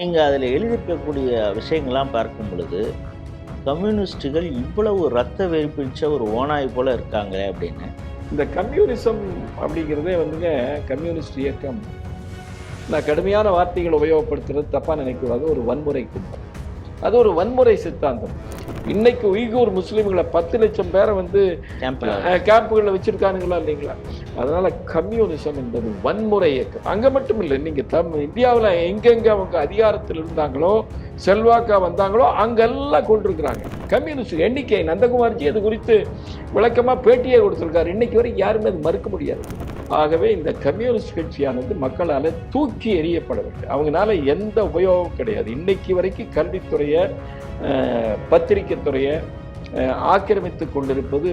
நீங்கள் அதில் எழுதியிருக்கக்கூடிய விஷயங்கள்லாம் பார்க்கும் பொழுது கம்யூனிஸ்டுகள் இவ்வளவு ரத்த வெறிப்பிடிச்ச ஒரு ஓனாய் போல் இருக்காங்க அப்படின்னு. இந்த கம்யூனிசம் அப்படிங்கிறதே வந்துங்க கம்யூனிஸ்ட் இயக்கம். நான் கடுமையான வார்த்தைகள் உபயோகப்படுத்துறது தப்பாக நினைக்கக்கூடாது ஒரு வன்முறை கும்பல் அது ஒரு வன்முறை சித்தாந்தம். இன்னைக்கு உய்கூர் முஸ்லீம்களை பத்து லட்சம் பேரை வந்து கேம்புகளில் வச்சிருக்கானுங்களா இல்லைங்களா? அதனால கம்யூனிசம் என்பது வன்முறை இயக்கம். அங்க மட்டும் இல்லை நீங்க தம் இந்தியாவில் எங்கெங்க அவங்க அதிகாரத்தில் இருந்தாங்களோ செல்வாக்கா வந்தாங்களோ அங்கெல்லாம் கொண்டிருக்கிறாங்க. கம்யூனிஸ்ட் எண்ணிக்கை நந்தகுமார்ஜி அது குறித்து விளக்கமா பேட்டியே கொடுத்திருக்காரு. இன்னைக்கு வரைக்கும் யாருமே அது மறுக்க முடியாது. ஆகவே இந்த கம்யூனிஸ்ட் கட்சியானது மக்களால் தூக்கி எறியப்பட வேண்டும் அவங்களால எந்த உபயோகம் கிடையாது. இன்னைக்கு வரைக்கும் கல்வித்துறையை அஹ், பத்திரிக்கைத் துறையை அஹ், ஆக்கிரமித்து கொண்டிருப்பது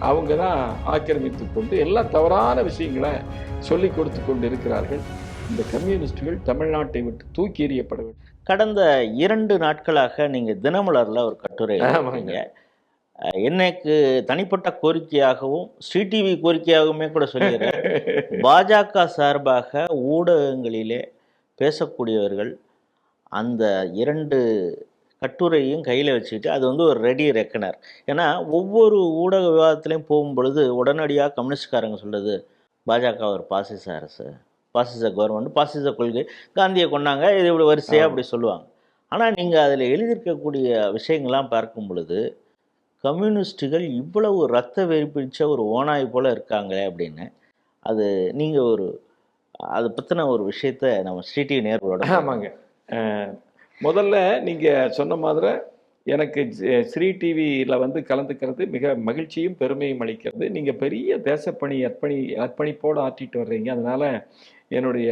அவங்க தான் ஆக்கிரமித்து கொண்டு எல்லா தவறான விஷயங்களை சொல்லி கொடுத்து கொண்டு இருக்கிறார்கள் இந்த கம்யூனிஸ்டுகள் தமிழ்நாட்டை விட்டு தூக்கி எறியப்பட வேண்டும் கடந்த இரண்டு நாட்களாக நீங்கள் தினமலரில் ஒரு கட்டுரை எனக்கு தனிப்பட்ட கோரிக்கையாகவும் ஸ்ரீ டிவி கோரிக்கையாகவுமே கூட சொல்லிடுறேன். பாஜக சார்பாக ஊடகங்களிலே பேசக்கூடியவர்கள் அந்த இரண்டு கட்டுரையும் கையில் வச்சுக்கிட்டு அது வந்து ஒரு ரெடி ரெக்கனர் ஏன்னா ஒவ்வொரு ஊடக விவாதத்திலையும் போகும் பொழுது உடனடியாக கம்யூனிஸ்ட்காரங்க சொல்றது பாஜக ஒரு பாசிச அரசு பாசிச கவர்மெண்ட் பாசிச கொள்கை காந்தியை கொண்டாங்க இது இப்படி வரிசையாக அப்படி சொல்லுவாங்க. ஆனால் நீங்கள் அதில் எழுதியிருக்கக்கூடிய விஷயங்கள்லாம் பார்க்கும் பொழுது கம்யூனிஸ்டுகள் இவ்வளவு ரத்த வெறி பிடிச்ச ஒரு ஓனாய் போல இருக்காங்களே அப்படின்னு அது நீங்கள் ஒரு அதை பற்றின ஒரு விஷயத்த நம்ம ஸ்ரீ டிவி நேர்களோட ஆமாங்க. முதல்ல நீங்க சொன்ன மாதிரி எனக்கு ஸ்ரீ டிவியில் வந்து கலந்துக்கிறது மிக மகிழ்ச்சியும் பெருமையும் அளிக்கிறது. நீங்க பெரிய தேசப்பணி அர்ப்பணி அர்ப்பணிப்போடு ஆற்றிட்டு வர்றீங்க. அதனால என்னுடைய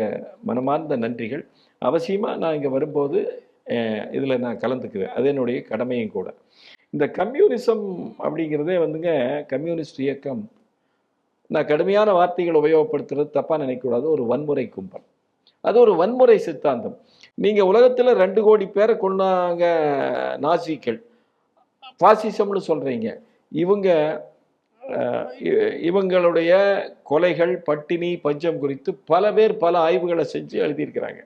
மனமார்ந்த நன்றிகள். அவசியமா நான் இங்க வரும்போது இதுல நான் கலந்துக்குவேன். அது என்னுடைய கடமையும் கூட. இந்த கம்யூனிசம் அப்படிங்கிறதே வந்துங்க கம்யூனிஸ்ட் இயக்கம். நான் கடுமையான வார்த்தைகள் உபயோகப்படுத்துறது தப்பாக நினைக்கக்கூடாது. ஒரு வன்முறை கும்பல். அது ஒரு வன்முறை சித்தாந்தம். நீங்கள் உலகத்தில் ரெண்டு கோடி பேரை கொண்டாங்க நாசிக்கள். பாசிசம்னு சொல்கிறீங்க இவங்க இ- இவங்களுடைய கொலைகள் பட்டினி பஞ்சம் குறித்து பல பேர் பல ஆய்வுகளை செஞ்சு எழுதியிருக்கிறாங்க.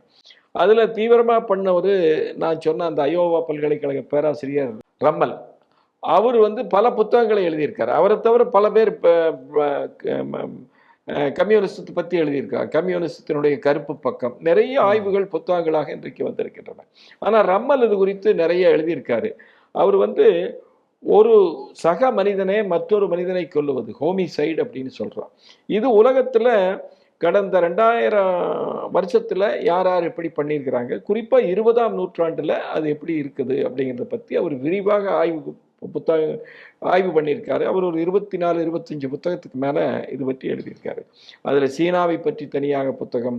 அதில் தீவிரமாக பண்ண பண்ணவர் நான் சொன்ன அந்த அயோவா பல்கலைக்கழக பேராசிரியர் ரம்மல். அவர் வந்து பல புத்தகங்களை எழுதியிருக்காரு. அவரை தவிர பல பேர் கம்யூனிஸ்டத்தை பற்றி எழுதியிருக்கார் கம்யூனிஸ்டத்தினுடைய கருப்பு பக்கம். நிறைய ஆய்வுகள் புத்தகங்களாக இன்றைக்கு வந்திருக்கின்றன. ஆனால் ரம்மல் இது குறித்து நிறைய எழுதியிருக்காரு. அவர் வந்து ஒரு சக மனிதனே மற்றொரு மனிதனை கொல்லுவது ஹோமிசைடு அப்படின்னு சொல்றான். இது உலகத்துல கடந்த ரெண்டாயிரம் வருஷத்துல யார் யார் எப்படி பண்ணியிருக்கிறாங்க? குறிப்பா இருபதாம் நூற்றாண்டுல அது எப்படி இருக்குது அப்படிங்கிறத பத்தி அவர் விரிவாக ஆய்வு புத்தகம் ஆய்வு பண்ணியிருக்காரு. அவர் ஒரு இருபத்தி நாலு இருபத்தஞ்சு புத்தகத்துக்கு மேலே இது பற்றி எழுதியிருக்காரு. அதில் சீனாவை பற்றி தனியாக புத்தகம்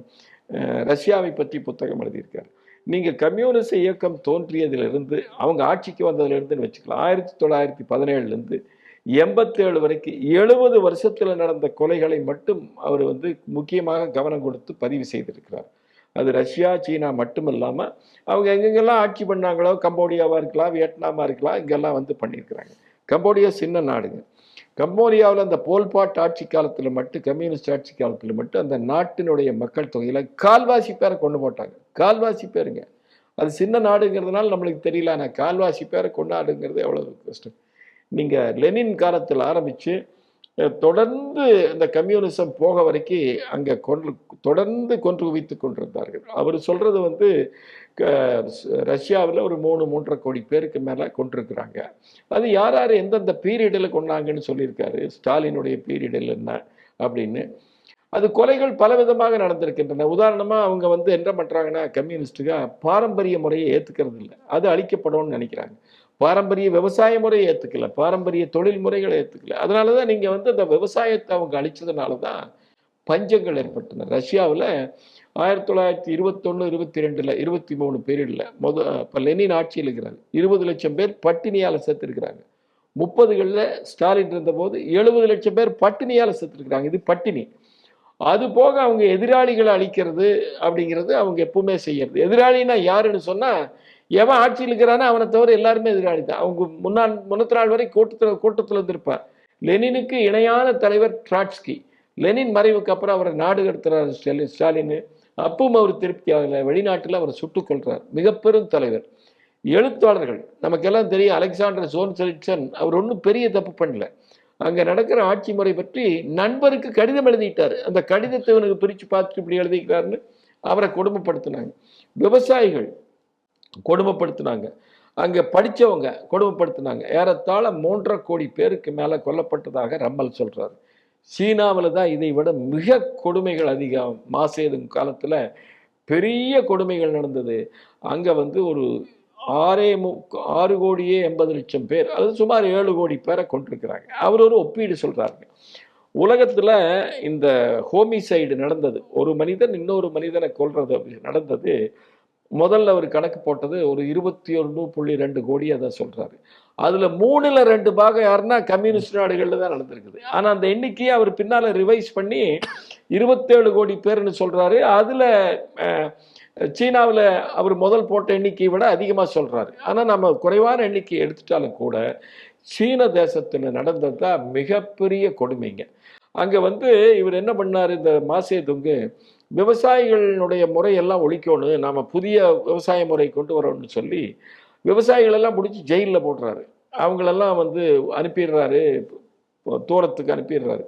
ரஷ்யாவை பற்றி புத்தகம் எழுதியிருக்காரு. நீங்கள் கம்யூனிச இயக்கம் தோன்றியதிலிருந்து அவங்க ஆட்சிக்கு வந்ததுலேருந்துன்னு வச்சுக்கலாம். ஆயிரத்தி தொள்ளாயிரத்தி பதினேழுலேருந்து எண்பத்தேழு வரைக்கும் எழுபது வருஷத்தில் நடந்த கொலைகளை மட்டும் அவர் வந்து முக்கியமாக கவனம் கொடுத்து பதிவு செய்திருக்கிறார். அது ரஷ்யா சீனா மட்டும் இல்லாமல் அவங்க எங்கெங்கெல்லாம் ஆட்சி பண்ணாங்களோ கம்போடியாவாக இருக்கலாம் வியட்நாமாக இருக்கலாம் இங்கெல்லாம் வந்து பண்ணியிருக்கிறாங்க. கம்போடியா சின்ன நாடுங்க. கம்போடியாவில் அந்த போல்பாட் ஆட்சி காலத்தில் மட்டும் கம்யூனிஸ்ட் ஆட்சி காலத்தில் மட்டும் அந்த நாட்டினுடைய மக்கள் தொகையில் கால்வாசி பேரை கொண்டு போட்டாங்க. கால்வாசி பேருங்க. அது சின்ன நாடுங்கிறதுனால நம்மளுக்கு தெரியல ஆனால் கால்வாசி பேரை கொண்டாடுங்கிறது எவ்வளோ கஷ்டம். நீங்கள் லெனின் காலத்தில் ஆரம்பித்து தொடர்ந்து இந்த கம்யூனிசம் போக வரைக்கும் அங்கே கொன்று தொடர்ந்து கொன்று குவித்து கொண்டிருந்தார்கள். அவர் சொல்கிறது வந்து ரஷ்யாவில் ஒரு மூணு மூன்றரை கோடி பேருக்கு மேலே கொண்டிருக்கிறாங்க. அது யார் யார் எந்தெந்த பீரியடில் கொண்டாங்கன்னு சொல்லியிருக்காரு. ஸ்டாலினுடைய பீரியடில் என்ன அப்படின்னு. அது கொலைகள் பலவிதமாக நடந்திருக்கின்றன. உதாரணமாக அவங்க வந்து என்ன பண்ணுறாங்கன்னா கம்யூனிஸ்ட்டுக பாரம்பரிய முறையை ஏற்றுக்கிறது இல்லை. அது அழிக்கப்படணும்னு நினைக்கிறாங்க. பாரம்பரிய விவசாய முறையை ஏற்றுக்கல பாரம்பரிய தொழில் முறைகளை ஏற்றுக்கல அதனால தான் நீங்கள் வந்து அந்த விவசாயத்தை அவங்க அழிச்சதுனால தான் பஞ்சங்கள் ஏற்பட்டன. ரஷ்யாவில் ஆயிரத்தி தொள்ளாயிரத்தி இருபத்தொன்று இருபத்தி ரெண்டில் இருபத்தி மூணு பீரியடில் முத இப்போ லெனின் ஆட்சியில் இருக்கிறாங்க இருபது லட்சம் பேர் பட்டினியால் செத்துருக்கிறாங்க. முப்பதுகளில் ஸ்டாலின் இருந்தபோது எழுபது லட்சம் பேர் பட்டினியால் செத்துருக்கிறாங்க. இது பட்டினி. அது போக அவங்க எதிராளிகளை அழிக்கிறது அப்படிங்கிறது அவங்க எப்பவுமே செய்யறது. எதிராளினா யாருன்னு சொன்னால் எவன் ஆட்சியில் இருக்கிறானோ அவனை தவிர எல்லாருமே எதிராளி தான். அவங்க முன்னாள் முன்னத்து நாள் வரை கூட்டத்தில் கூட்டத்தில் இருந்திருப்பார். லெனினுக்கு இணையான தலைவர் ட்ராட்ஸ்கி. லெனின் மறைவுக்கு அப்புறம் அவரை நாடு கடத்துறாரு ஸ்டாலின் ஸ்டாலின். அப்பவும் அவர் திருப்தி ஆகலை. வெளிநாட்டில் அவர் சுட்டுக் கொள்றார் மிகப்பெரும் தலைவர். எழுத்தாளர்கள். நமக்கெல்லாம் தெரியும் அலெக்சாண்டர் சோன்செலிட்சன் அவர் ஒன்றும் பெரிய தப்பு பண்ணல. அங்கே நடக்கிற ஆட்சி முறை பற்றி நண்பருக்கு கடிதம் எழுதிட்டார். அந்த கடிதத்தை இவனுக்கு பிரித்து பார்த்துட்டு இப்படி எழுதிக்கிறாருன்னு அவரை கொடுமைப்படுத்தினாங்க. விவசாயிகள் கொடுமைப்படுத்தினாங்க. அங்கே படித்தவங்க கொடுமைப்படுத்தினாங்க. ஏறத்தாழ மூன்றரை கோடி பேருக்கு மேலே கொல்லப்பட்டதாக ரம்மல் சொல்கிறார் சீனாவில் தான் இதை விட மிக கொடுமைகள் அதிகம். மாசேதும் காலத்தில் பெரிய கொடுமைகள் நடந்தது. அங்கே வந்து ஒரு ஆறே மு ஆறு கோடியே எண்பது லட்சம் பேர் அது சுமார் ஏழு கோடி பேரை கொண்டிருக்கிறாங்க அவர் ஒரு ஒப்பீடு சொல்கிறாருங்க உலகத்தில் இந்த ஹோமிசைடு நடந்தது. ஒரு மனிதன் இன்னொரு மனிதனை கொல்றது அப்படி நடந்தது. முதல்ல அவர் கணக்கு போட்டது ஒரு இருபத்தி ஒன்று புள்ளி ரெண்டு கோடி அதை சொல்கிறாரு அதில் மூணில் ரெண்டு பாகம் யாருன்னா கம்யூனிஸ்ட் நாடுகளில் தான் நடந்திருக்குது. ஆனால் அந்த எண்ணிக்கையை அவர் பின்னால் ரிவைஸ் பண்ணி இருபத்தேழு கோடி பேர்னு சொல்கிறாரு அதில் சீனாவில் அவர் முதல் போட்ட எண்ணிக்கையை விட அதிகமாக சொல்கிறாரு ஆனால் நம்ம குறைவான எண்ணிக்கை எடுத்துட்டாலும் கூட சீன தேசத்தில் நடந்தது தான் மிகப்பெரிய கொடுமைங்க. அங்கே வந்து இவர் என்ன பண்ணாரு? இந்த மாசே துங்கு விவசாயிகளுடைய முறையெல்லாம் ஒழிக்கணும் நாம் புதிய விவசாய முறை கொண்டு வரோம்னு சொல்லி விவசாயிகளெல்லாம் பிடிச்சி ஜெயிலில் போடுறாரு. அவங்களெல்லாம் வந்து அனுப்பிடுறாரு தூரத்துக்கு அனுப்பிடுறாரு.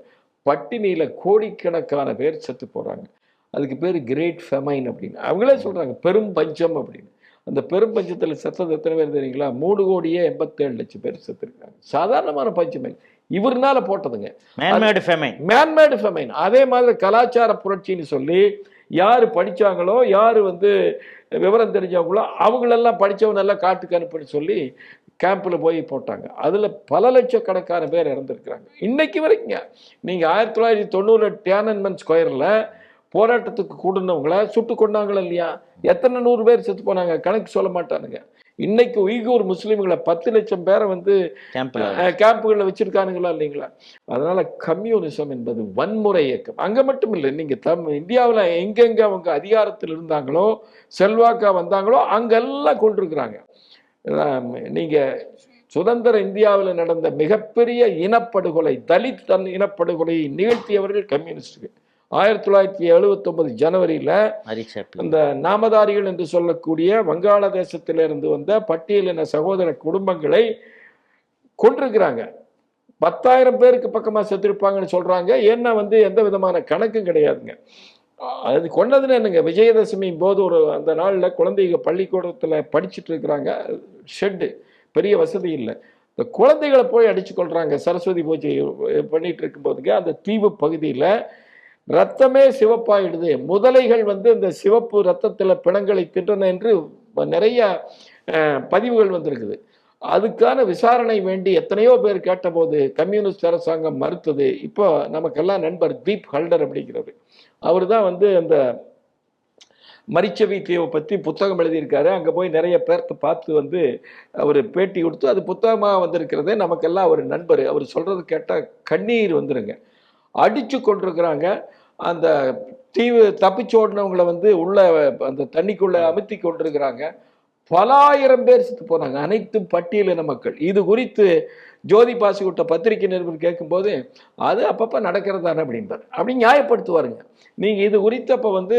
பட்டினியில் கோடிக்கணக்கான பேர் செத்து போகிறாங்க அதுக்கு பேர் கிரேட் ஃபெமைன் அப்படின்னு. அவங்களே சொல்றாங்க பெரும் பஞ்சம் அப்படின்னு. அந்த பெரும் பஞ்சத்துல செத்தது எத்தனை பேர் தெரியுங்களா? மூணு கோடியே எண்பத்தேழு லட்சம் பேர் செத்துருக்காங்க. சாதாரணமான பஞ்சம் இவர்னால போட்டதுங்க. மேன்மேடு ஃபெமைன் மேன்மேடு ஃபெமைன் அதே மாதிரி கலாச்சார புரட்சின்னு சொல்லி யார் படிச்சாங்களோ யார் வந்து விவரம் தெரிஞ்சவங்களோ அவங்களெல்லாம் படிச்சவங்க எல்லாம் காட்டுக்கு அனுப்புன்னு சொல்லி கேம்பில் போய் போட்டாங்க. அதில் பல லட்சக்கணக்கான பேர் இறந்துருக்குறாங்க. இன்னைக்கு வரைக்குங்க. நீங்கள் ஆயிரத்தி தொள்ளாயிரத்தி தொண்ணூறு டேனன்மென்ட் ஸ்கொயரில் போராட்டத்துக்கு கூடுனவங்கள சுட்டு கொண்டாங்களா இல்லையா? எத்தனை நூறு பேர் செத்து போனாங்க? கணக்கு சொல்ல மாட்டானுங்க. இன்னைக்கு உய்கூர் முஸ்லீம்களை பத்து லட்சம் பேரை வந்து கேம்புகளில் வச்சிருக்கானுங்களா இல்லைங்களா? அதனால கம்யூனிசம் என்பது வன்முறை இயக்கம். அங்க மட்டும் இல்லை நீங்க தம் இந்தியாவில் எங்கெங்க அவங்க அதிகாரத்தில் இருந்தாங்களோ செல்வாக்கா வந்தாங்களோ அங்கெல்லாம் கொண்டிருக்கிறாங்க. ஆம், நீங்க சுதந்திர இந்தியாவில் நடந்த மிகப்பெரிய இனப்படுகொலை தலித் தன் இனப்படுகொலையை நிகழ்த்தியவர்கள் கம்யூனிஸ்டுகள். ஆயிரத்தி தொள்ளாயிரத்தி எழுபத்தொன்பது ஜனவரியில இந்த நாமதாரிகள் என்று சொல்லக்கூடிய வங்காளதேசத்திலிருந்து வந்த பட்டியலின சகோதர குடும்பங்களை கொண்டிருக்கிறாங்க பத்தாயிரம் பேருக்கு பக்கமா செத்துருப்பாங்கன்னு சொல்றாங்க. ஏன்னா வந்து எந்த விதமான கணக்கும் கிடையாதுங்க. அது கொண்டதுன்னு என்னங்க? விஜயதசமி போது ஒரு அந்த நாள்ல குழந்தைங்க பள்ளிக்கூடத்துல படிச்சுட்டு இருக்கிறாங்க. ஷெட்டு. பெரிய வசதி இல்லை. இந்த குழந்தைகளை போய் அடிச்சு கொள்றாங்க. சரஸ்வதி பூஜை பண்ணிட்டு இருக்கும்போதுங்க அந்த தீவு பகுதியில ரத்தமே சிவப்பாயிடுது. முதலைகள் வந்து இந்த சிவப்பு ரத்தத்தில் பிணங்களை தின்றன என்று நிறைய பதிவுகள் வந்திருக்குது. அதுக்கான விசாரணை வேண்டி எத்தனையோ பேர் கேட்டபோது கம்யூனிஸ்ட் அரசாங்கம் மறுத்தது. இப்போ நமக்கெல்லாம் நண்பர் தீப் ஹல்டர் அப்படிங்கிறது அவர் தான் வந்து அந்த மரிச்சவி தீவை பற்றி புத்தகம் எழுதியிருக்காரு. அங்கே போய் நிறைய பேர்த்த பார்த்து வந்து அவர் பேட்டி கொடுத்து அது புத்தகமாக வந்திருக்கிறதே நமக்கெல்லாம் அவர் நண்பர். அவர் சொல்கிறது கேட்டால் கண்ணீர் வந்துருங்க. அடித்து கொண்டிருக்கிறாங்க. அந்த தீவு தப்பிச்சோடினவங்களை வந்து உள்ள அந்த தண்ணிக்குள்ள அமுத்தி கொண்டிருக்கிறாங்க. பலாயிரம் பேர் செத்து போனாங்க. அனைத்தும் பட்டியலின மக்கள். இது குறித்து ஜோதி பாசிகுட்ட பத்திரிகை நிருபர் கேட்கும்போது அது அப்பப்போ நடக்கிறதானே அப்படின்பார். அப்படி நியாயப்படுத்துவாருங்க. நீங்கள் இது குறித்து அப்போ வந்து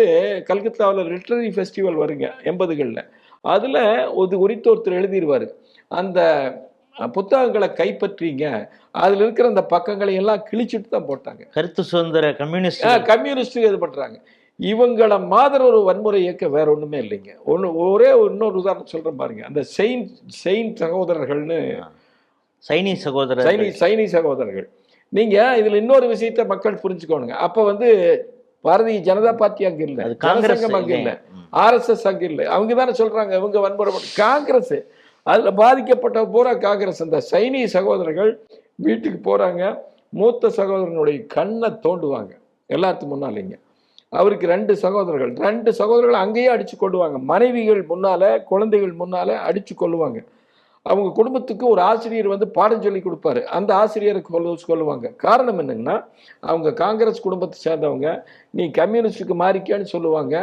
கல்கத்தாவில் லிட்ரரி ஃபெஸ்டிவல் வருங்க எண்பதுகளில். அதில் இது குறித்து ஒருத்தர் எழுதிடுவார் அந்த புத்தகங்களை கைப்பற்றிங்க. அதில் இருக்கிற அந்த பக்கங்களை எல்லாம் கிழிச்சிட்டு தான் போட்டாங்க. கருத்து சுதந்திர கம்யூனிஸ்ட் கம்யூனிஸ்ட் இது பண்றாங்க. இவங்கள மாதிரி ஒரு வன்முறை இயக்கம் வேற ஒண்ணுமே இல்லைங்க. ஒன்று ஒரே இன்னொரு உதாரணம் சொல்றேன் பாருங்க. அந்த செயின் செயின் சகோதரர்கள்னு சைனி சகோதரர் சைனி சைனி சகோதரர்கள். நீங்க இதுல இன்னொரு விஷயத்த மக்கள் புரிஞ்சுக்கோணுங்க. அப்ப வந்து பாரதிய ஜனதா பார்ட்டி அங்க இல்ல. காங்கிரஸ் அங்க இல்ல. ஆர்எஸ்எஸ் அங்க இல்ல. அவங்க தானே சொல்றாங்க இவங்க வன்முறை காங்கிரஸ் அதில் பாதிக்கப்பட்ட பூரா காங்கிரஸ். அந்த சைனி சகோதரர்கள் வீட்டுக்கு போகிறாங்க மூத்த சகோதரனுடைய கண்ணை தோண்டுவாங்க. எல்லாத்துக்கும் முன்னாலேங்க அவருக்கு ரெண்டு சகோதரர்கள். ரெண்டு சகோதரர்கள் அங்கேயே அடித்து கொள்ளுவாங்க. மனைவிகள் முன்னால் குழந்தைகள் முன்னால் அடித்து கொள்ளுவாங்க. அவங்க குடும்பத்துக்கு ஒரு ஆசிரியர் வந்து பாடம் சொல்லி கொடுப்பாரு. அந்த ஆசிரியருக்கு கொல்லு சொல்லுவாங்க காரணம் என்னங்கன்னா அவங்க காங்கிரஸ் குடும்பத்தை சேர்ந்தவங்க நீ கம்யூனிஸ்டுக்கு மாறிக்கேன்னு சொல்லுவாங்க.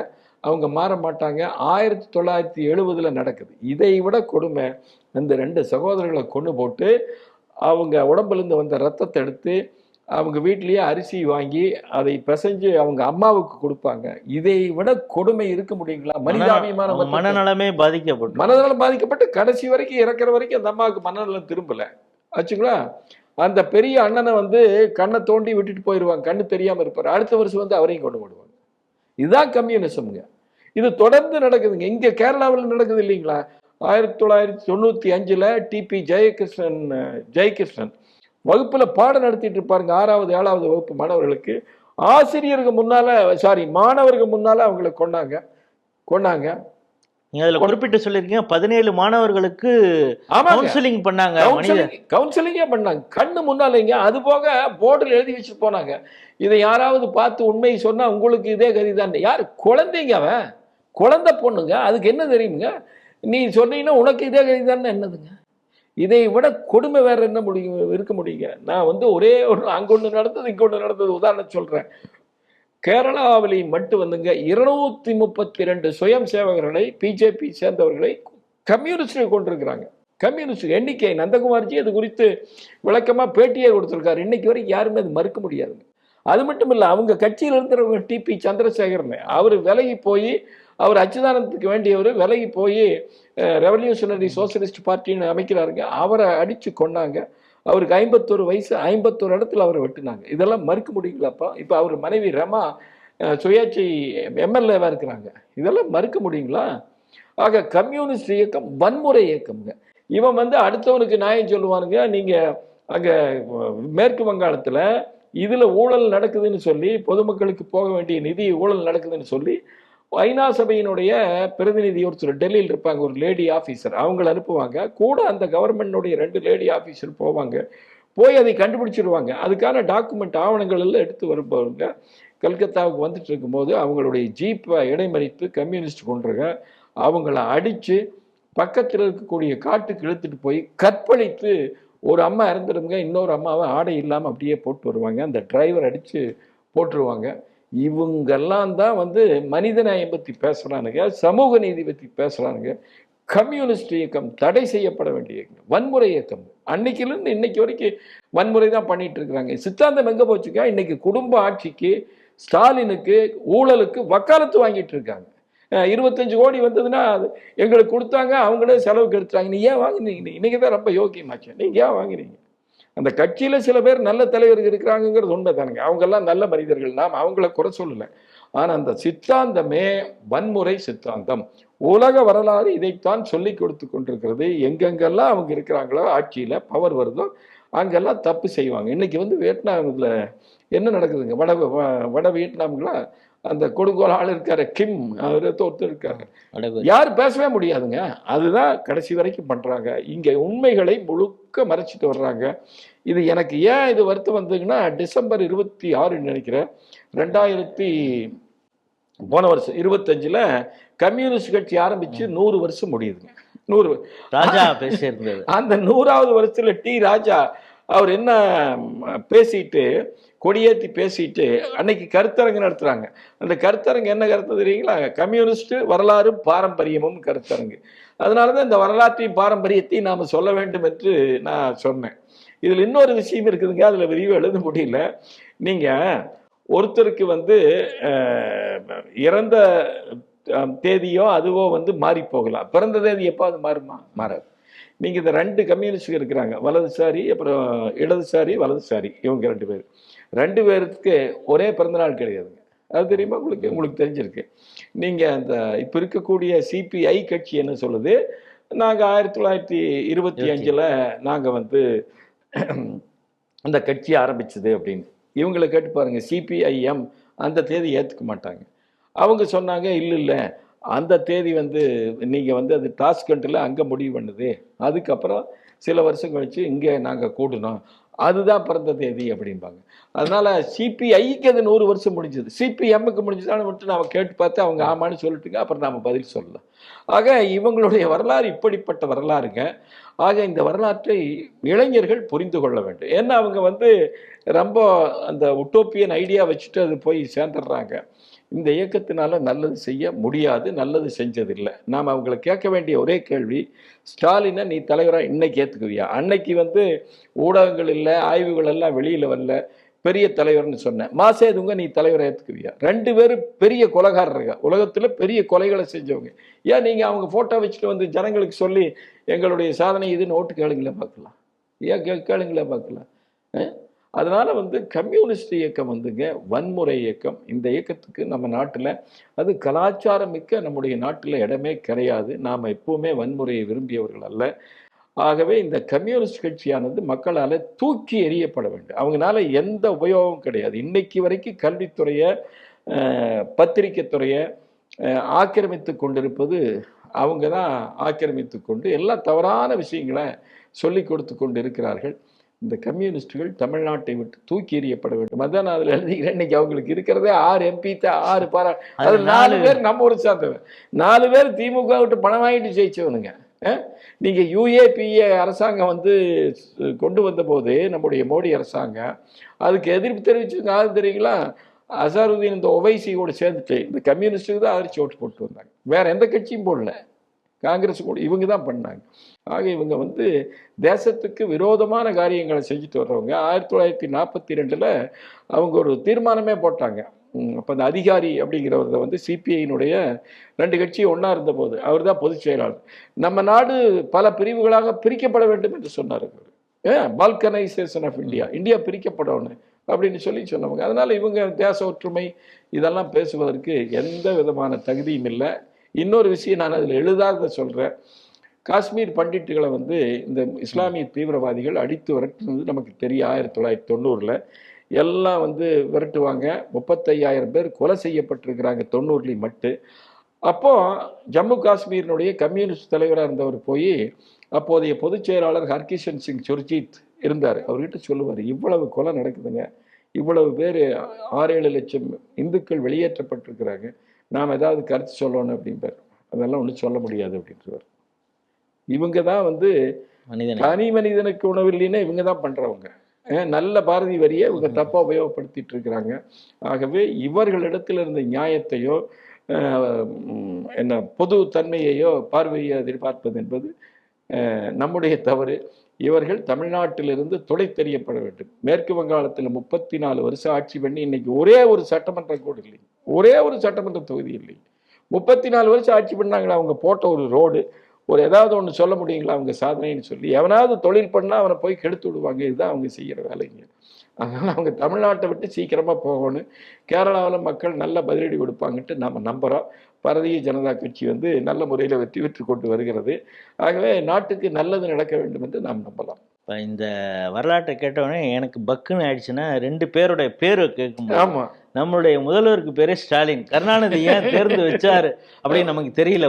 அவங்க மாற மாட்டாங்க. ஆயிரத்தி தொள்ளாயிரத்தி எழுபதுல நடக்குது. இதை விட கொடுமை இந்த ரெண்டு சகோதரர்களை கொண்டு போட்டு அவங்க உடம்புலேருந்து வந்த ரத்தத்தை எடுத்து அவங்க வீட்லயே அரிசி வாங்கி அதை பிசைஞ்சு அவங்க அம்மாவுக்கு கொடுப்பாங்க. இதை விட கொடுமை இருக்க முடியுங்களா? மனிதாபிமான மனநலமே பாதிக்கப்படும் மனநலம் பாதிக்கப்பட்டு கடைசி வரைக்கும் இறக்குற வரைக்கும் அந்த அம்மாவுக்கு மனநலம் திரும்பல. ஆச்சுங்களா? அந்த பெரிய அண்ணனை வந்து கண்ணை தோண்டி விட்டுட்டு போயிடுவாங்க கண்ணு தெரியாம இருப்பாரு. அடுத்த வருஷம் வந்து அவரையும் கொண்டு விடுவாங்க இதுதான் கம்யூனிசம்ங்க. இது தொடர்ந்து நடக்குதுங்க. இங்கே கேரளாவில் நடக்குது இல்லைங்களா? ஆயிரத்தி தொள்ளாயிரத்தி தொண்ணூற்றி அஞ்சில் டிபி ஜெயகிருஷ்ணன் ஜெயகிருஷ்ணன் வகுப்பில் பாடம் நடத்திட்டு இருப்பாருங்க. ஆறாவது ஏழாவது வகுப்பு மாணவர்களுக்கு. ஆசிரியருக்கு முன்னால் சாரி மாணவருக்கு முன்னால அவங்கள கொண்டாங்க கொண்டாங்க நீங்க அதுல குறிப்பிட்டு சொல்லிருக்கீங்க பதினேழு மாணவர்களுக்கு கவுன்சிலிங் பண்ணாங்க கவுன்சிலிங்கே பண்ணாங்க. கண்ணு முன்னாலேங்க அது போக போர்டில் எழுதி வச்சுட்டு போனாங்க. இதை யாராவது பார்த்து உண்மையை சொன்னா உங்களுக்கு இதே கதி தான் யார்? குழந்தைங்க அவன். குழந்தை பொண்ணுங்க. அதுக்கு என்ன தெரியுங்க நீ சொன்னீங்கன்னா உனக்கு இதே கதி தானே என்னதுங்க? இதை விட கொடுமை வேற என்ன முடியும் இருக்க முடியுங்க? நான் வந்து ஒரே ஒன்று அங்க ஒன்று நடந்தது இங்க ஒன்று நடந்தது. உதாரணம் சொல்றேன். கேரளாவில் மட்டும் வந்துங்க இருநூத்தி முப்பத்தி ரெண்டு சுயம் சேவகர்களை பிஜேபி சேர்ந்தவர்களை கம்யூனிஸ்ட் கொண்டிருக்கிறாங்க. கம்யூனிஸ்ட் எண்ணிக்கை நந்தகுமார்ஜி அது குறித்து விளக்கமாக பேட்டியே கொடுத்துருக்காரு. இன்னைக்கு வரைக்கும் யாருமே அது மறுக்க முடியாதுங்க. அது மட்டும் இல்லை அவங்க கட்சியில் இருந்தவங்க டிபி சந்திரசேகரன் அவர் விலகி போய் அவர் அச்சுதானத்துக்கு வேண்டியவர் விலகி போய் ரெவல்யூஷனரி சோசியலிஸ்ட் பார்ட்டின்னு அமைக்கிறாருங்க. அவரை அடித்து கொண்டாங்க அவருக்கு ஐம்பத்தொரு வயசு ஐம்பத்தோரு இடத்துல அவரை வெட்டினாங்க. இதெல்லாம் மறுக்க முடியுங்களாப்பா இப்போ அவர் மனைவி ரமா சுயாட்சி எம்எல்ஏவாக இருக்கிறாங்க. இதெல்லாம் மறுக்க முடியுங்களா? ஆக கம்யூனிஸ்ட் இயக்கம் வன்முறை இயக்கம்ங்க. இவன் வந்து அடுத்தவனுக்கு நியாயம் சொல்லுவானுங்க. நீங்கள் அங்கே மேற்கு வங்காளத்தில் இதில் ஊழல் நடக்குதுன்னு சொல்லி பொதுமக்களுக்கு போக வேண்டிய நிதி ஊழல் நடக்குதுன்னு சொல்லி ஐநா சபையினுடைய பிரதிநிதி ஒருத்தர் டெல்லியில் இருப்பாங்க ஒரு லேடி ஆஃபீஸர் அவங்கள அனுப்புவாங்க. கூட அந்த கவர்மெண்ட்டுடைய ரெண்டு லேடி ஆஃபீஸர் போவாங்க. போய் அதை கண்டுபிடிச்சிருவாங்க. அதுக்கான டாக்குமெண்ட் ஆவணங்கள் எல்லாம் எடுத்து வருவாங்க கல்கத்தாவுக்கு வந்துட்டு இருக்கும்போது அவங்களுடைய ஜீப்பை இடைமறித்து கம்யூனிஸ்ட் கொண்டுருங்க அவங்கள அடித்து பக்கத்தில் இருக்கக்கூடிய காட்டுக்கு இழுத்துட்டு போய் கற்பழித்து ஒரு அம்மா இறந்துடுங்க இன்னொரு அம்மாவை ஆடை இல்லாமல் அப்படியே போட்டு வருவாங்க. அந்த டிரைவர் அடித்து போட்டுருவாங்க. இவங்கெல்லாம் தான் வந்து மனித நியாயம் பற்றி பேசுகிறானுங்க சமூக நீதி பற்றி பேசுகிறானுங்க கம்யூனிஸ்ட் இயக்கம் தடை செய்யப்பட வேண்டிய இயக்கம் வன்முறை இயக்கம். அன்னைக்கிலிருந்து இன்னைக்கு வரைக்கும் வன்முறை தான் பண்ணிட்டு இருக்கிறாங்க. சித்தாந்தம் எங்கே போச்சுக்கா இன்னைக்கு குடும்ப ஆட்சிக்கு ஸ்டாலினுக்கு ஊழலுக்கு வக்காலத்து வாங்கிட்டு இருக்காங்க. இருபத்தஞ்சு கோடி வந்ததுன்னா அது எங்களுக்கு கொடுத்தாங்க அவங்களே செலவுக்கு எடுத்துட்டாங்க நீ ஏன் வாங்கினீங்க? இன்னைக்கு தான் ரொம்ப யோக்கியமாச்சு. நீங்கள் ஏன் வாங்கினீங்க அந்த கட்சியில் சில பேர் நல்ல தலைவர்கள் இருக்கிறாங்கிறது உண்மை தானுங்க அவங்கெல்லாம் நல்ல மனிதர்கள். நாம் அவங்கள குறை சொல்லலை. ஆனால் அந்த சித்தாந்தமே வன்முறை சித்தாந்தம். உலக வரலாறு இதைத்தான் சொல்லி கொடுத்து கொண்டிருக்கிறது. எங்கெங்கெல்லாம் அவங்க இருக்கிறாங்களோ ஆட்சியில் பவர் வருதோ அங்கெல்லாம் தப்பு செய்வாங்க. இன்னைக்கு வந்து வியட்நாமில் என்ன நடக்குதுங்க? வட வட வியட்நாம்களா அந்த கொடுங்கோல் ஆள் இருக்காரு கிம். அவர் ஒருத்தர் இருக்காரு. யார் பேசவே முடியாதுங்க. அதுதான் கடைசி வரைக்கும் பண்றாங்க. இங்க உண்மைகளை முழுக்க மறைச்சிட்டு வர்றாங்க. இது எனக்கு ஏன் இது வருத்தம் வந்ததுன்னா டிசம்பர் இருபத்தி ஆறுன்னு நினைக்கிறேன். ரெண்டாயிரத்தி போன வருஷம் இருபத்தஞ்சுல கம்யூனிஸ்ட் கட்சி ஆரம்பிச்சு நூறு வருஷம் முடியுதுங்க. நூறு. ராஜா பேசியிருந்தது. அந்த நூறாவது வருஷத்துல டி ராஜா அவர் என்ன பேசிட்டு கொடியேற்றி பேசிட்டு அன்னைக்கு கருத்தரங்கு நடத்துகிறாங்க அந்த கருத்தரங்கு என்ன கருத்து தெரியுங்களா? கம்யூனிஸ்ட்டு வரலாறும் பாரம்பரியமும் கருத்தரங்கு. அதனால தான் இந்த வரலாற்றையும் பாரம்பரியத்தையும் நாம் சொல்ல வேண்டும் என்று நான் சொன்னேன். இதில் இன்னொரு விஷயம் இருக்குதுங்க அதில் விரிவு எழுத முடியல. நீங்கள் ஒருத்தருக்கு வந்து இறந்த தேதியோ அதுவோ வந்து மாறி போகலாம். பிறந்த தேதி எப்போ அது மாறுமா? மாறாது. நீங்கள் இந்த ரெண்டு கம்யூனிஸ்ட் இருக்கிறாங்க. வலதுசாரி அப்புறம் இடதுசாரி வலதுசாரி. இவங்க ரெண்டு பேர். ரெண்டு பேருக்கு ஒரே பிறந்தநாள் கிடையாதுங்க. அது தெரியுமா உங்களுக்கு? உங்களுக்கு தெரிஞ்சிருக்கு. நீங்கள் அந்த இப்போ இருக்கக்கூடிய சிபிஐ கட்சி என்ன சொல்லுது? நாங்கள் ஆயிரத்தி தொள்ளாயிரத்தி இருபத்தி அஞ்சில் நாங்கள் வந்து அந்த கட்சி ஆரம்பிச்சது அப்படின்னு. இவங்களை கேட்டு பாருங்கள் சிபிஐஎம் அந்த தேதி ஏற்றுக்க மாட்டாங்க. அவங்க சொன்னாங்க இல்லை இல்லை. அந்த தேதி வந்து நீங்கள் வந்து அது டாஸ்கண்ட்ல அங்கே முடிவு பண்ணுது. அதுக்கப்புறம் சில வருஷம் கழிச்சு இங்கே நாங்கள் கூடணும் அதுதான் பிறந்த தேதி அப்படிம்பாங்க. அதனால் சிபிஐக்கு அது நூறு வருஷம் முடிஞ்சது. சிபிஎம்முக்கு முடிஞ்சதான்னு மட்டும் நாம் கேட்டு பார்த்து அவங்க ஆமான்னு சொல்லிட்டுங்க அப்புறம் நாம் பதில் சொல்லலாம். ஆக இவங்களுடைய வரலாறு இப்படிப்பட்ட வரலாறுங்க. ஆக இந்த வரலாற்றை இளைஞர்கள் புரிந்து கொள்ள வேண்டும். ஏன்னா அவங்க வந்து ரொம்ப அந்த உட்டோப்பியன் ஐடியா வச்சுட்டு அது போய் சேர்ந்துடுறாங்க. இந்த இயக்கத்தினால நல்லது செய்ய முடியாது நல்லது செஞ்சதில்லை. நாம் அவங்கள கேட்க வேண்டிய ஒரே கேள்வி ஸ்டாலினை நீ தலைவராக இன்னைக்கு ஏற்றுக்குவியா அன்னைக்கு வந்து ஊடகங்கள் இல்லை ஆய்வுகள் எல்லாம் வெளியில் வரல பெரிய தலைவர்னு சொன்னேன். மாசேதுங்க நீ தலைவரை ஏற்றுக்குவியா ரெண்டு பேரும் பெரிய கொலைகாரருங்க உலகத்தில் பெரிய கொலைகளை செஞ்சவங்க. ஏன் நீங்கள் அவங்க ஃபோட்டோ வச்சுட்டு வந்து ஜனங்களுக்கு சொல்லி எங்களுடைய சாதனை இதுன்னு ஓட்டு கேளுங்களே பார்க்கலாம். ஏன் கே கேளுங்களே பார்க்கலாம். அதனால் வந்து கம்யூனிஸ்ட் இயக்கம் வந்துங்க வன்முறை இயக்கம். இந்த இயக்கத்துக்கு நம்ம நாட்டில் அது கலாச்சாரம் மிக்க நம்முடைய நாட்டில் இடமே கிடையாது. நாம் எப்பவுமே வன்முறையை விரும்பியவர்கள் அல்ல. ஆகவே இந்த கம்யூனிஸ்ட் கட்சியானது மக்களால் தூக்கி எறியப்பட வேண்டும். அவங்களால எந்த உபயோகமும் கிடையாது. இன்னைக்கு வரைக்கும் கல்வித்துறையை அஹ், துறையை ஆக்கிரமித்து கொண்டிருப்பது அவங்க தான் ஆக்கிரமித்து கொண்டு எல்லா தவறான விஷயங்களை சொல்லி கொடுத்து கொண்டு இருக்கிறார்கள் இந்த கம்யூனிஸ்டுகள் தமிழ்நாட்டை விட்டு தூக்கி எறியப்பட வேண்டும். அதான் நான் அதில் எழுதிக்கிறேன் இன்னைக்கு அவங்களுக்கு இருக்கிறதே ஆறு எம்பி தான் ஆறு பாரா அது நாலு பேர். நம்ம ஊர் சார்ந்தவன் நாலு பேர் திமுக விட்டு பணம் வாங்கிட்டு ஜெயிச்சவனுங்க. அஹ்? நீங்க யூஏபிஏ அரசாங்கம் வந்து கொண்டு வந்த போது நம்முடைய மோடி அரசாங்கம் அதுக்கு எதிர்ப்பு தெரிவிச்சவங்க யாரு தெரியுங்களா? அசாருதீன் இந்த ஒவைசியோட சேர்ந்துட்டு இந்த கம்யூனிஸ்டுக்கு தான் அதிர்ச்சி ஓட்டு போட்டு வந்தாங்க. வேற எந்த கட்சியும் போடல. காங்கிரஸ் கூட இவங்க தான் பண்ணாங்க. ஆக இவங்க வந்து தேசத்துக்கு விரோதமான காரியங்களை செஞ்சுட்டு வர்றவங்க. ஆயிரத்தி தொள்ளாயிரத்தி நாற்பத்தி ரெண்டில் அவங்க ஒரு தீர்மானமே போட்டாங்க. அப்போ அந்த அதிகாரி அப்படிங்கிறத வந்து சிபிஐனுடைய ரெண்டு கட்சி ஒன்றா இருந்தபோது அவர் தான் பொதுச் செயலாளர். நம்ம நாடு பல பிரிவுகளாக பிரிக்கப்பட வேண்டும் என்று சொன்னார் அவர். பால்கனைசேஷன் ஆஃப் இந்தியா இந்தியா பிரிக்கப்படணும் அப்படின்னு சொல்லி சொன்னவங்க. அதனால் இவங்க தேச ஒற்றுமை இதெல்லாம் பேசுவதற்கு எந்த விதமான தகுதியும் இல்லை. இன்னொரு விஷயம் நான் அதில் எழுதாத சொல்கிறேன் காஷ்மீர் பண்டிட்டுகளை வந்து இந்த இஸ்லாமிய தீவிரவாதிகள் அடித்து விரட்டுனது நமக்கு தெரியும். ஆயிரத்தி தொள்ளாயிரத்தி தொண்ணூறில் எல்லாம் வந்து விரட்டுவாங்க. முப்பத்தையாயிரம் பேர் கொலை செய்யப்பட்டிருக்கிறாங்க தொண்ணூறுலேயும் மட்டும். அப்போது ஜம்மு காஷ்மீரினுடைய கம்யூனிஸ்ட் தலைவராக இருந்தவர் போய் அப்போதைய பொதுச் செயலாளர் ஹர்கிஷன் சிங் சுர்ஜித் இருந்தார். அவர்கிட்ட சொல்லுவார் இவ்வளவு கொலை நடக்குதுங்க. இவ்வளவு பேர் ஆறு ஏழு லட்சம் இந்துக்கள் வெளியேற்றப்பட்டிருக்கிறாங்க. நாம் ஏதாவது கருத்து சொல்லணும் அப்படிம்பார். அதெல்லாம் ஒன்றும் சொல்ல முடியாது அப்படின்றவர் இவங்க தான் வந்து தனி மனிதனுக்கு உணவு இல்லைன்னா இவங்க தான் பண்றவங்க. அஹ் நல்ல பாரதி வரியை இவங்க தப்பா உபயோகப்படுத்திட்டு இருக்கிறாங்க. ஆகவே இவர்களிடத்தில் இருந்த நியாயத்தையோ என்ன பொது தன்மையையோ பார்வையை எதிர்பார்ப்பது என்பது நம்முடைய தவறு. இவர்கள் தமிழ்நாட்டிலிருந்து துடை தெரியப்பட வேண்டும். மேற்கு வங்காளத்தில் முப்பத்தி நாலு வருஷம் ஆட்சி பண்ணி இன்னைக்கு ஒரே ஒரு சட்டமன்றம் கூட இல்லை. ஒரே ஒரு சட்டமன்ற தொகுதி இல்லை. முப்பத்தி நாலு வருஷம் ஆட்சி பண்ணாங்களா அவங்க போட்ட ஒரு ரோடு ஒரு ஏதாவது ஒன்று சொல்ல முடியுங்களா அவங்க சாதனைன்னு சொல்லி? எவனாவது தொழில் பண்ணால் அவனை போய் கெடுத்து விடுவாங்க. இதுதான் அவங்க செய்கிற வேலைங்க. அதனால் அவங்க தமிழ்நாட்டை விட்டு சீக்கிரமாக போகணும். கேரளாவில் மக்கள் நல்ல பதிலடி கொடுப்பாங்கன்ட்டு நம்ம நம்புகிறோம் பாரதிய ஜனதா கட்சி வந்து நல்ல முறையில் வெற்றி பெற்று கொண்டு வருகிறது. ஆகவே நாட்டுக்கு நல்லது நடக்க வேண்டும் என்று நாம் நம்பலாம். இப்போ இந்த வரலாற்றை கேட்டவொடனே எனக்கு பக்குன்னு ஆயிடுச்சுன்னா ரெண்டு பேருடைய பேரை கேட்கும்போது ஆமாம் நம்மளுடைய முதல்வருக்கு பேரே ஸ்டாலின். கருணாநிதி ஏன் தேர்ந்து வச்சாரு அப்படின்னு நமக்கு தெரியல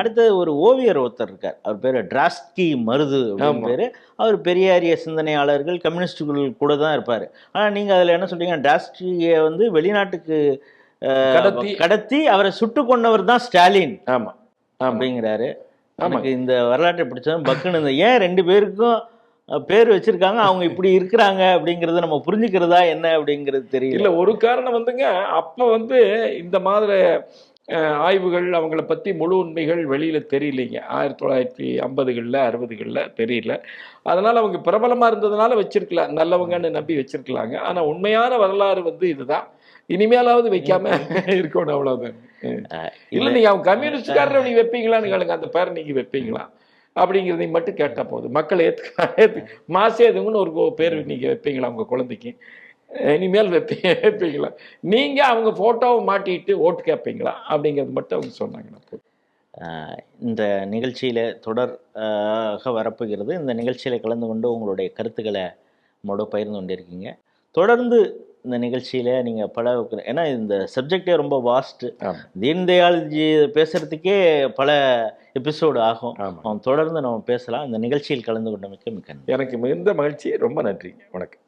அடுத்தது ஒரு ஓவியர் ஒருத்தர் இருக்கார். அவர் பேரு டிராஸ்கி மருது அப்படின்னு ஆமா. பேரு. அவர் பெரியாரிய சிந்தனையாளர்கள் கம்யூனிஸ்டுகள் கூட தான் இருப்பாரு. ஆனா நீங்க அதுல என்ன சொல்றீங்க? டிராஸ்கியை வந்து வெளிநாட்டுக்கு கடத்தி. கடத்தி அவரை சுட்டு கொண்டவர் தான் ஸ்டாலின் ஆமாம் ஆமாம் அப்படிங்கிறாரு. ஆமா. எனக்கு இந்த வரலாற்றை பிடிச்சதும் பக்குன்னு ஏன் ரெண்டு பேருக்கும் பேர் வச்சிருக்காங்க அவங்க இப்படி இருக்கிறாங்க அப்படிங்கறத நம்ம புரிஞ்சுக்கிறதா என்ன அப்படிங்கிறது தெரியல. இல்ல ஒரு காரணம் வந்துங்க அப்ப வந்து இந்த மாதிரி ஆய்வுகள் அவங்கள பத்தி முழு உண்மைகள் வெளியில தெரியலைங்க. ஆயிரத்தி தொள்ளாயிரத்தி ஐம்பதுகளில் அறுபதுகளில் தெரியல. அதனால அவங்க பிரபலமா இருந்ததுனால வச்சிருக்கலாம் நல்லவங்கன்னு நம்பி வச்சிருக்கலாங்க. ஆனா உண்மையான வரலாறு வந்து இதுதான். இனிமேலாவது வைக்காம இருக்கணும் அவ்வளவுதான். இல்ல. நீங்க அவங்க கம்யூனிஸ்ட்காரரை நீங்க வைப்பீங்களான்னு கேளுங்க. அந்த பேரை நீங்க வைப்பீங்களா? அப்படிங்கிறதையும் மட்டும் கேட்டா போதும். மக்கள் ஏத்துக்க ஏத்து மாசேதுங்கன்னு ஒரு பேர் நீங்க வைப்பீங்களா உங்க குழந்தைக்கு? இனிமேல் வைப்பீங்க வைப்பீங்களா? நீங்க அவங்க போட்டோவை மாட்டிட்டு ஓட்டு கேட்பீங்களா அப்படிங்கிறது மட்டும் அவங்க சொன்னாங்கன்னா போதும். இந்த நிகழ்ச்சியில் தொடர் ஆஹ் ஆக வரப்போகிறது இந்த நிகழ்ச்சியில் கலந்து கொண்டு உங்களுடைய கருத்துக்களை நம்மளோட பகிர்ந்து கொண்டிருக்கீங்க. தொடர்ந்து இந்த நிகழ்ச்சியில் நீங்கள் பல ஏன்னா இந்த சப்ஜெக்டே ரொம்ப வாஸ்ட்டு தீன் தயாள்ஜி பேசுகிறதுக்கே பல எபிசோடு ஆகும். தொடர்ந்து நம்ம பேசலாம். இந்த நிகழ்ச்சியில் கலந்து கொண்டமைக்கு மிக்க நன்றி. எனக்கு மிகுந்த மகிழ்ச்சி. ரொம்ப நன்றிங்க வணக்கம்.